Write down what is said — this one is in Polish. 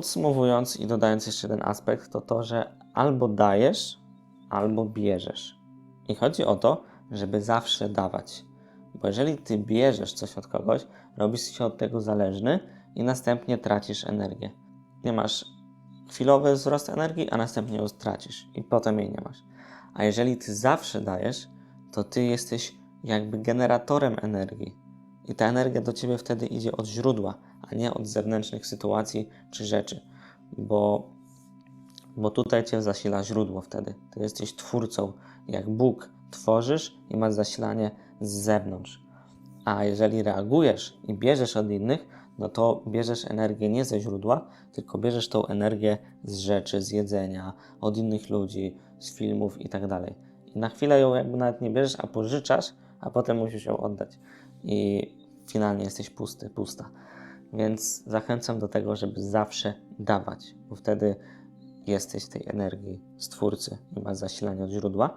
podsumowując i dodając jeszcze jeden aspekt, to to, że albo dajesz, albo bierzesz. I chodzi o to, żeby zawsze dawać. Bo jeżeli ty bierzesz coś od kogoś, robisz się od tego zależny i następnie tracisz energię. Nie masz chwilowy wzrost energii, a następnie ją stracisz i potem jej nie masz. A jeżeli ty zawsze dajesz, to ty jesteś jakby generatorem energii. I ta energia do ciebie wtedy idzie od źródła, a nie od zewnętrznych sytuacji czy rzeczy. Bo, bo tutaj cię zasila źródło wtedy. Ty jesteś twórcą. Jak Bóg tworzysz i masz zasilanie z zewnątrz. A jeżeli reagujesz i bierzesz od innych, no to bierzesz energię nie ze źródła, tylko bierzesz tą energię z rzeczy, z jedzenia, od innych ludzi, z filmów i tak. I na chwilę ją jakby nawet nie bierzesz, a pożyczasz, a potem musisz ją oddać. I finalnie jesteś pusty, pusta. Więc zachęcam do tego, żeby zawsze dawać, bo wtedy jesteś w tej energii stwórcy i masz zasilanie od źródła.